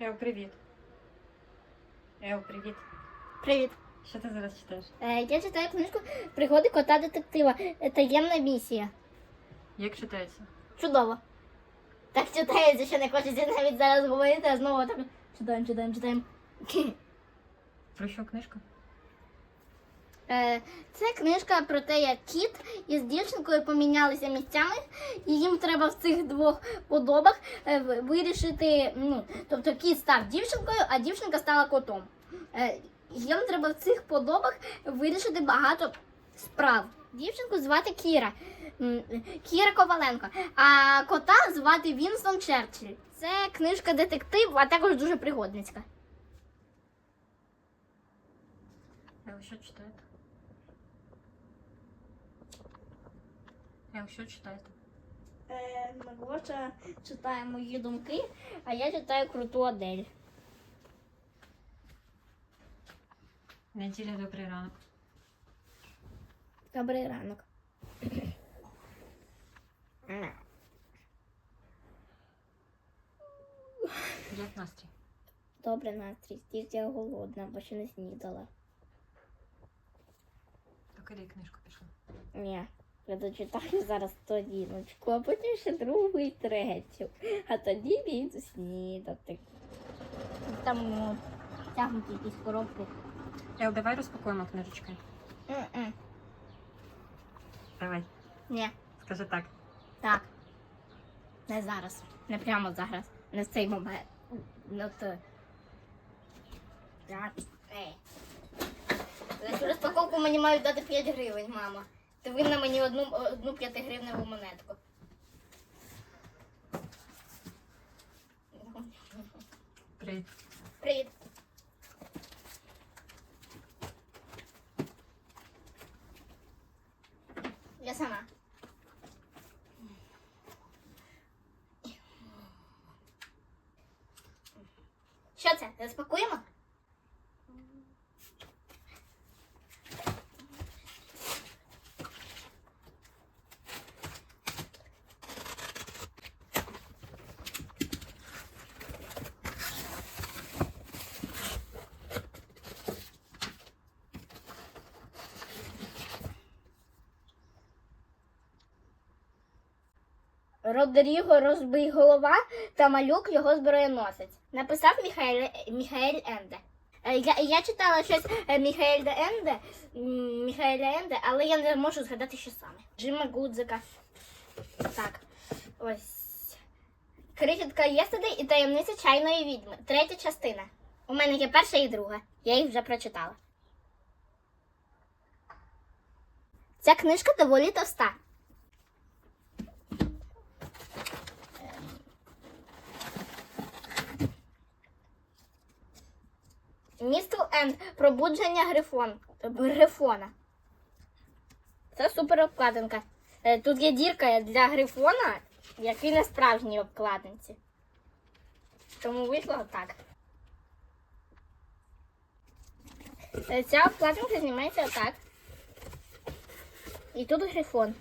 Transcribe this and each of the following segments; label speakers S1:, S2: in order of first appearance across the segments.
S1: Ев, привіт. Ев, привіт.
S2: Привіт.
S1: Що ти зараз читаєш?
S2: Е, я читаю книжку Пригоди кота детектива. Таємна місія.
S1: Як читається?
S2: Чудово. Так читається, що не хочеться навіть зараз говорити, а знову так читаємо, читаємо, читаємо.
S1: Про що книжка?
S2: Е, Це книжка про те, як кіт із дівчинкою помінялися місцями, і їм треба в цих двох подобах е, вирішити. Ну, тобто кіт став дівчинкою, а дівчинка стала котом. Е, Їм треба в цих подобах вирішити багато справ. Дівчинку звати Кіра. Кіра Коваленко, а кота звати Вінстон Черчилль. Це книжка детектив, а також дуже пригодницька.
S1: Ев, що читаєте? Ев, що читаєте?
S2: Е, Гоша читає мої думки, а я читаю круту Адель.
S1: Неділя добрий ранок.
S2: Добрий ранок.
S1: Як настрій?
S2: Добре настрій, стільки я голодна, бо ще не снідала.
S1: Куди книжку пішла?
S2: Ні, я дочитаю зараз сторіночку, а потім ще другу і третю. А тоді піду снідати. Там ну, тягнуть якісь коробки.
S1: Ев, давай розпакуємо книжечки.
S2: М-м.
S1: Давай,
S2: Ні,
S1: скажи так.
S2: так. Не зараз. Не прямо зараз. Не в цей момент. Ну то. Так. Ей. За цю розпаковку мені мають дати 5 гривень, мама. Ти винна мені одну, одну 5-гривневу монетку.
S1: Привіт.
S2: Привіт. Я сама. Що це? Розпакуємо? Родріго розбий голова та малюк його зброєносець. Написав Міхаель, Міхаель Енде. Е, Я, я читала щось е, Міхаель Енде, Міхаеля Енде, але я не можу згадати, що саме. Джима Гудзика. Так. Ось. Крихітка Єстедей і таємниця чайної відьми. Третя частина. У мене є перша і друга. Я їх вже прочитала. Ця книжка доволі товста. Містл Енд. Пробудження грифон. Грифона. Це супер обкладинка. Е, Тут є дірка для грифона, який на справжній обкладинці. Тому вийшло отак. Е, Ця обкладинка знімається отак. І тут грифон.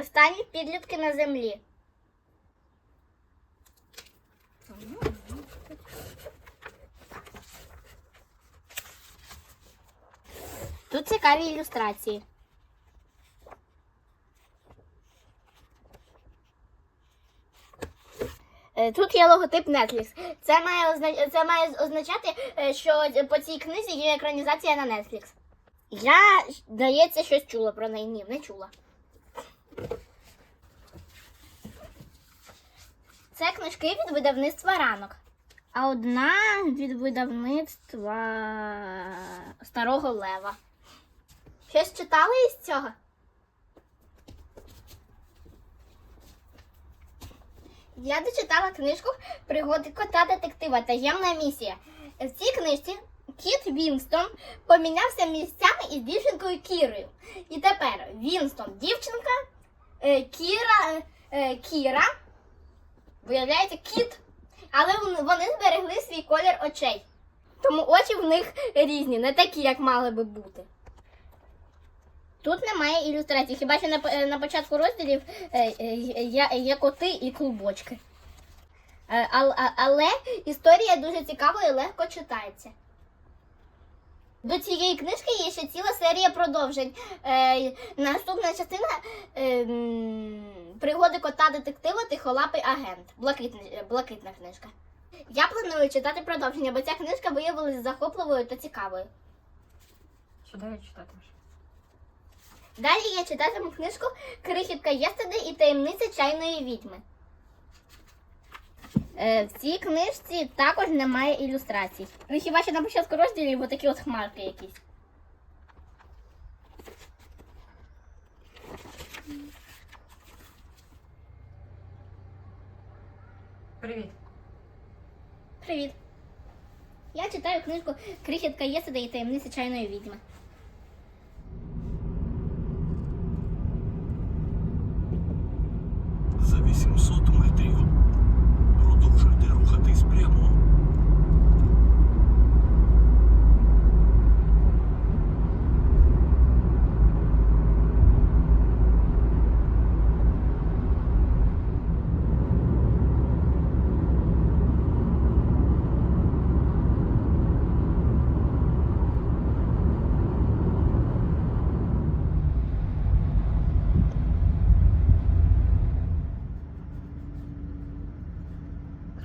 S2: Останні підлітки на землі. Тут цікаві ілюстрації. Е, Тут є логотип Netflix. Це має, озна... це має означати, е, що по цій книзі є екранізація на Netflix. Я, здається, щось чула про неї. Ні, не чула. Це книжки від видавництва ранок. А одна від видавництва Старого Лева. Щось читали із цього? Я дочитала книжку Пригоди кота детектива Таємна місія. В цій книжці кіт Вінстон помінявся місцями із дівчинкою Кірою. І тепер Вінстон дівчинка, е, Кіра, е, Кіра виявляється кіт, але вони зберегли свій колір очей. Тому очі в них різні, не такі, як мали би бути. Тут немає ілюстрацій. Хіба що на, на початку розділів е, е, є, коти і клубочки. Е, але історія дуже цікава і легко читається. До цієї книжки є ще ціла серія продовжень. Е, наступна частина е, пригоди кота детектива Тихолапий агент. Блакитна, блакитна книжка. Я планую читати продовження, бо ця книжка виявилася захопливою та цікавою.
S1: Що далі читатимеш?
S2: Далі я читатиму книжку Крихітка Єстеди і таємниця чайної відьми. Е, в цій книжці також немає ілюстрацій. Ну хіба що на початку розділів отакі от хмарки якісь.
S1: Привіт.
S2: Привіт. Я читаю книжку Крихітка Єстеди і таємниця чайної відьми.
S3: За 800 метрів продовжуйте рухатись прямо.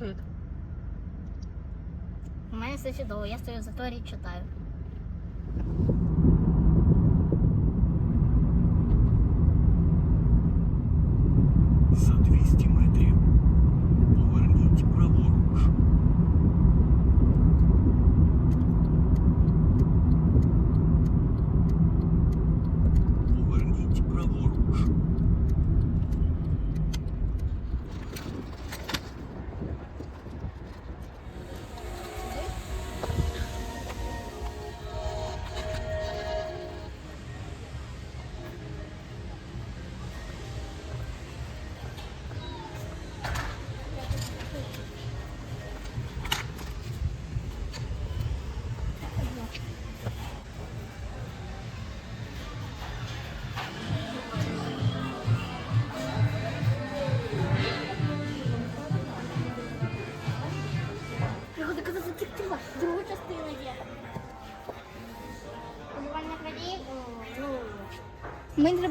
S1: Привіт.
S2: У мене все чудово, я стою в заторі і читаю.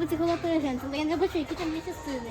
S2: Мені треба цих голопий агент, але я не бачу, які там є частини.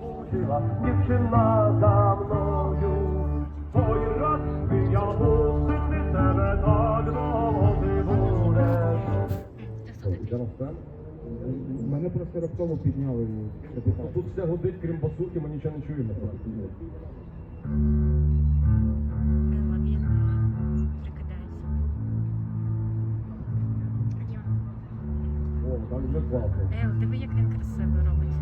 S2: Chodziła dziewczyna za mnoju, Twój raz wyja busy, ty tebe tak dowody burę. Мене
S4: просто раптово підняли.
S5: Тут все годить, крім басурки, ми нічого не чуємо.
S1: Ел, диви, як він красиво робить.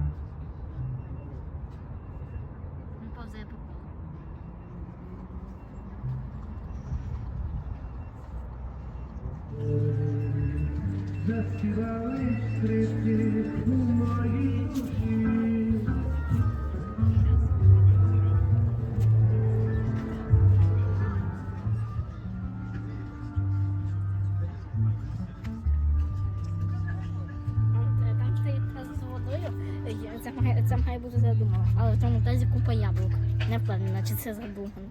S2: Це має, це має бути задумано. Але в цьому тазі купа яблук. Не впевнена, чи це задумано.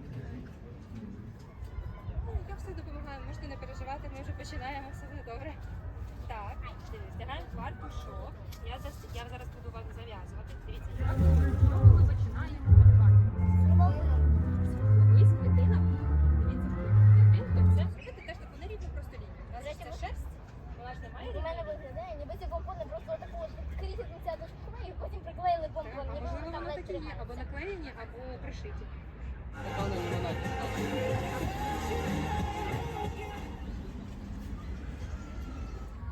S6: Я все допомагаю, можете не переживати, ми вже починаємо, все буде добре. Так, дивись, вдягаємо тварку, шов. Я, зас... я зараз буду вам зав'язувати. Дивіться, зразу ми починаємо або.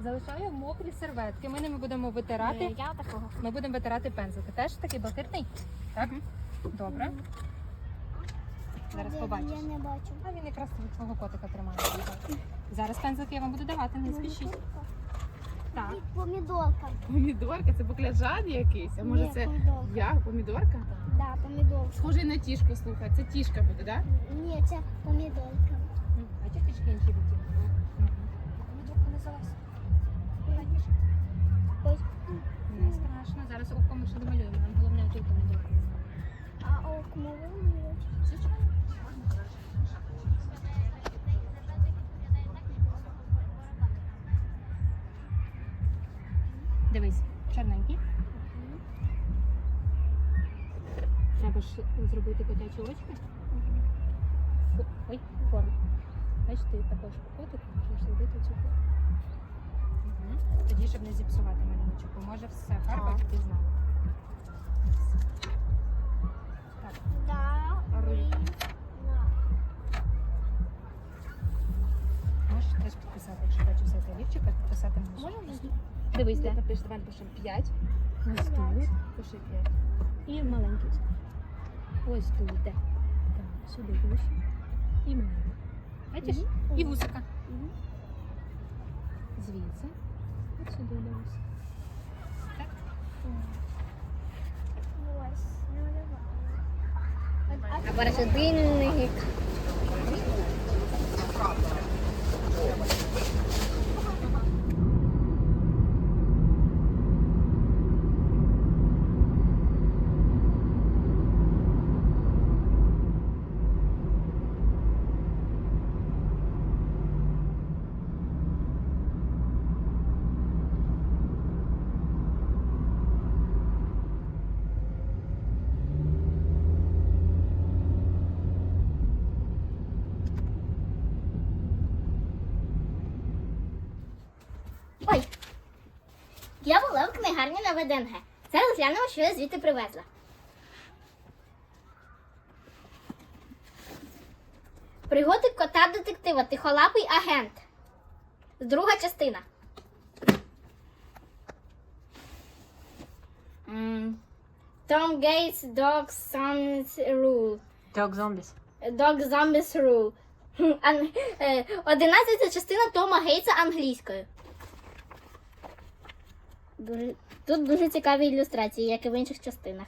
S6: Залишаю мокрі серветки. Ми ними будемо витирати.
S2: Е, Я такого.
S6: Ми будемо витирати пензлик. Теж такий блакитний? Так? Добре. Зараз побачиш.
S2: Я не бачу.
S6: А він якраз від свого котика тримає. Зараз пензлик я вам буду давати, не спішіть. Так.
S2: Помідорка.
S7: Помідорка, це баклажан якийсь, а може
S2: Ні,
S7: це
S2: помідорка.
S7: я, помідорка?
S2: Да, помідорка.
S7: Схожий на тішку, слухай, це тішка буде, так?
S2: Ні, це помідорка.
S6: А ті трішки інші відтінки. Помідорка.
S2: Ой.
S6: Не страшно. Зараз око ми ще домалюємо. Ж зробити котячі очки. Ой, форму. Бачиш, ти також котик можеш зробити цю форму. Мгм. Тоді, щоб не зіпсувати малюночок, бо може все фарба
S2: Так.
S6: піти знала. Так,
S2: Да.
S6: Руй. Можеш теж підписати, якщо все це підписати можеш.
S2: Можна?
S6: Дивись, де.
S7: Напиш, давай пишемо 5.
S6: Ось.
S7: Пиши 5.
S6: І маленький. Ось тут. йде. Так, сюди гроші. І мене. Бачиш? І вусика.
S2: Угу.
S6: Звідси. От сюди дивись. Так?
S2: Ось, наливала. А парашютинник. Ой! Я була в книгарні на ВДНГ. Зараз глянемо, що я звідти привезла. Пригоди кота детектива Тихолапий агент. Друга частина. М, Tom Gates Dog Zombies Rule.
S1: Dog Zombies.
S2: Dog Zombies Rule. Е, Одинадцята частина Тома Гейтса англійською. Тут дуже цікаві ілюстрації, як і в інших частинах.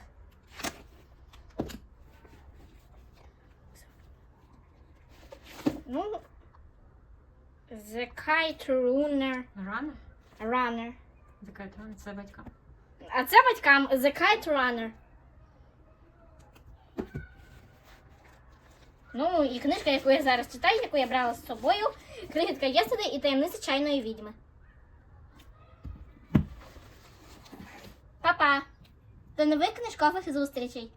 S2: Ну, The Kite Runner.
S1: Рана?
S2: Runner.
S1: Така рана, це батька.
S2: А це батькам The Kite Runner. Ну, і книжка, яку я зараз читаю, яку я брала з собою. Крихітка Єстеди і таємниця чайної відьми. Па-па! До нових книжкових зустрічей!